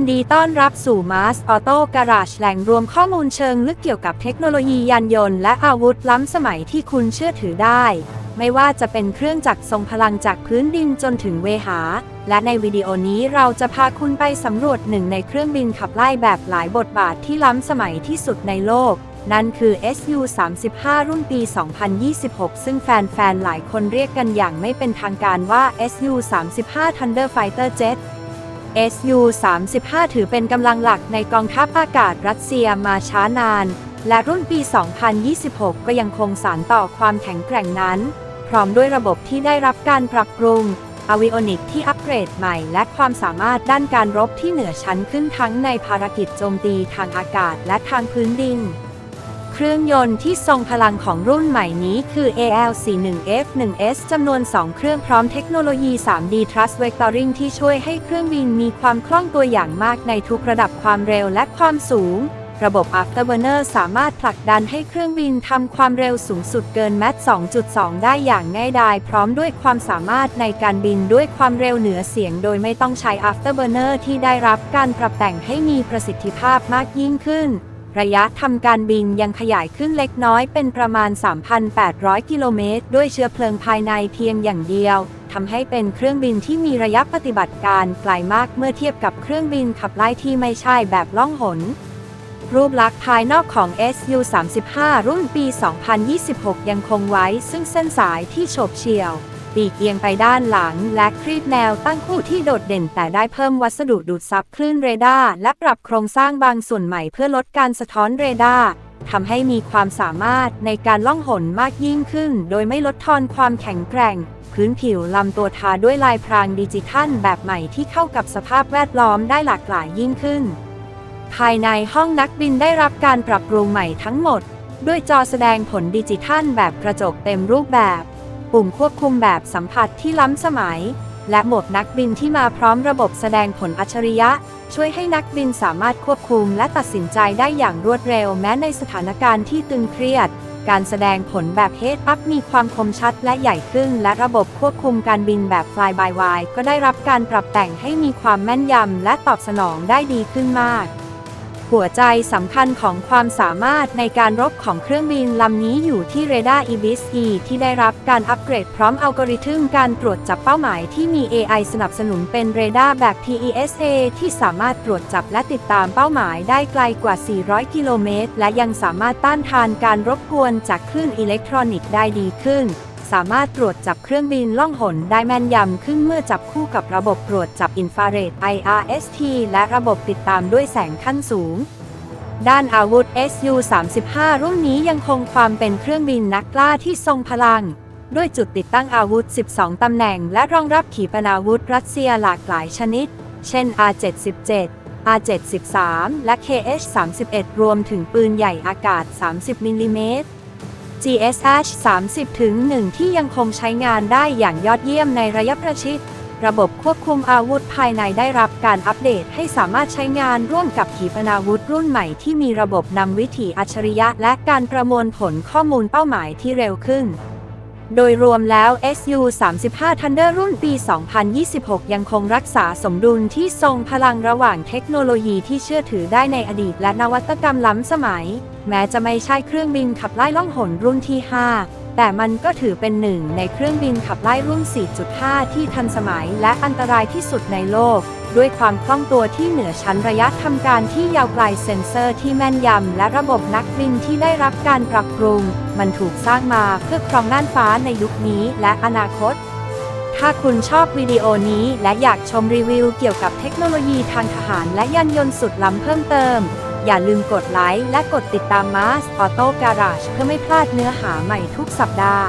นดีต้อนรับสู่ Mars Auto Garage แหล่งรวมข้อมูลเชิงลึกเกี่ยวกับเทคโนโลยียานยนต์และอาวุธล้ำสมัยที่คุณเชื่อถือได้ ไม่ว่าจะเป็นเครื่องจักรทรงพลังจากพื้นดินจนถึงเวหา และในวิดีโอนี้เราจะพาคุณไปสำรวจหนึ่งในเครื่องบินขับไล่แบบหลายบทบาทที่ล้ำสมัยที่สุดในโลก นั่นคือ SU-35 รุ่นปี 2026 ซึ่งแฟนๆ หลายคนเรียกกันอย่างไม่เป็นทางการว่า SU-35 Thunder Fighter Jet SU-35 ถือเป็นกำลังหลักในกองทัพอากาศรัสเซียมาช้านาน และรุ่นปี 2026 ก็ยังคงสานต่อความแข็งแกร่งนั้น พร้อมด้วยระบบที่ได้รับการปรับปรุงอวิโอนิกที่อัปเกรดใหม่ และความสามารถด้านการรบที่เหนือชั้นขึ้นทั้งในภารกิจโจมตีทางอากาศและทางพื้นดิน เครื่องยนต์ที่ทรงพลังของรุ่นใหม่นี้คือ AL41F1S จำนวน 2 เครื่องพร้อมเทคโนโลยี 3D Thrust Vectoring ที่ช่วยให้เครื่องบินมีความคล่องตัวอย่างมากในทุกระดับความเร็วและความสูง ระบบ Afterburner สามารถผลักดันให้เครื่องบินทำความเร็วสูงสุดเกินแมท2.2 ได้อย่างง่ายดายพร้อมด้วยความสามารถในการบินด้วยความเร็วเหนือเสียง โดยไม่ต้องใช้ Afterburner ที่ได้รับการปรับแต่งให้มีประสิทธิภาพมากยิ่งขึ้น ระยะทำการบินยังขยายขึ้นเล็กน้อยเป็นประมาณ 3,800 กิโลเมตร ด้วยเชื้อเพลิงภายในเพียงอย่างเดียวทำให้เป็นเครื่องบินที่มีระยะปฏิบัติการไกลมากเมื่อเทียบกับเครื่องบินขับไล่ที่ไม่ใช่แบบล่องหน รูปลักษณ์ภายนอกของ SU-35 รุ่นปี 2026 ยังคงไว้ซึ่งเส้นสายที่โฉบเฉี่ยว ปีกเอียงไปด้านหลัง และครีบแนวตั้งคู่ที่โดดเด่นแต่ได้เพิ่มวัสดุดูดซับคลื่นเรดาร์และปรับโครงสร้างบางส่วนใหม่เพื่อลดการสะท้อนเรดาร์ทำให้มีความสามารถในการล่องหนมากยิ่งขึ้น โดยไม่ลดทอนความแข็งแกร่ง พื้นผิวลำตัวทาด้วยลายพรางดิจิทัลแบบใหม่ที่เข้ากับสภาพแวดล้อมได้หลากหลายยิ่งขึ้น ภายในห้องนักบินได้รับการปรับปรุงใหม่ทั้งหมด ด้วยจอแสดงผลดิจิทัลแบบกระจกเต็มรูปแบบ ปุ่มควบคุมแบบสัมผัสที่ล้ำสมัย และโหมดนักบินที่มาพร้อมระบบแสดงผลอัจฉริยะ ช่วยให้นักบินสามารถควบคุมและตัดสินใจได้อย่างรวดเร็วแม้ในสถานการณ์ที่ตึงเครียด การแสดงผลแบบ Head Up มีความคมชัดและใหญ่ขึ้น และระบบควบคุมการบินแบบ Fly by Wire ก็ได้รับการปรับแต่งให้มีความแม่นยำและตอบสนองได้ดีขึ้นมาก หัวใจสำคัญของความสามารถในการรบของเครื่องบินลำนี้อยู่ที่เรดาร์ IBIS E ที่ได้รับการอัปเกรดพร้อมอัลกอริทึมการตรวจจับเป้าหมายที่มี AI สนับสนุนเป็นเรดาร์แบบ TESA ที่สามารถตรวจจับและติดตามเป้าหมายได้ไกลกว่า 400 กิโลเมตร และยังสามารถต้านทานการรบกวนจากคลื่นอิเล็กทรอนิกส์ได้ดีขึ้น สามารถตรวจจับเครื่องบินล่องหนได้แม่นยำขึ้นเมื่อจับคู่กับระบบตรวจจับอินฟราเรด IRST และระบบติดตามด้วยแสงขั้นสูง ด้านอาวุธ SU-35 รุ่นนี้ยังคงความเป็นเครื่องบินนักล่าที่ทรงพลัง ด้วยจุดติดตั้งอาวุธ 12 ตำแหน่ง และรองรับขีปนาวุธรัสเซียหลากหลายชนิด เช่น R-77 R-73 และ KH-31 รวมถึงปืนใหญ่อากาศ 30มิลลิเมตร GSH 30ถึง1ที่ยังคงใช้งานได้อย่างยอดเยี่ยมในระยะประชิด ระบบควบคุมอาวุธภายในได้รับการอัปเดตให้สามารถใช้งานร่วมกับขีปนาวุธรุ่นใหม่ที่มีระบบนำวิถีอัจฉริยะและการประมวลผลข้อมูลเป้าหมายที่เร็วขึ้น โดยรวมแล้ว SU-35 Thunder รุ่นปี 2026 ยังคงรักษาสมดุลที่ทรงพลังระหว่างเทคโนโลยีที่เชื่อถือได้ในอดีตและนวัตกรรมล้ำสมัย แม้จะไม่ใช่เครื่องบินขับไล่ล่องหนรุ่นที่ 5 แต่มันก็ถือเป็นหนึ่งในเครื่องบินขับไล่รุ่น 4.5 ที่ทันสมัยและอันตรายที่สุดในโลก ด้วยความคล่องตัวที่เหนือชั้นระยะทำการที่ยาวไกลเซ็นเซอร์ที่แม่นยำ และระบบนักบินที่ได้รับการปรับปรุง มันถูกสร้างมาเพื่อครองน่านฟ้าในยุคนี้และอนาคต ถ้าคุณชอบวิดีโอนี้และอยากชมรีวิวเกี่ยวกับเทคโนโลยีทางทหารและยานยนต์สุดล้ำเพิ่มเติม อย่าลืมกดไลค์และกดติดตาม Mars Auto Garage เพื่อไม่พลาดเนื้อหาใหม่ทุกสัปดาห์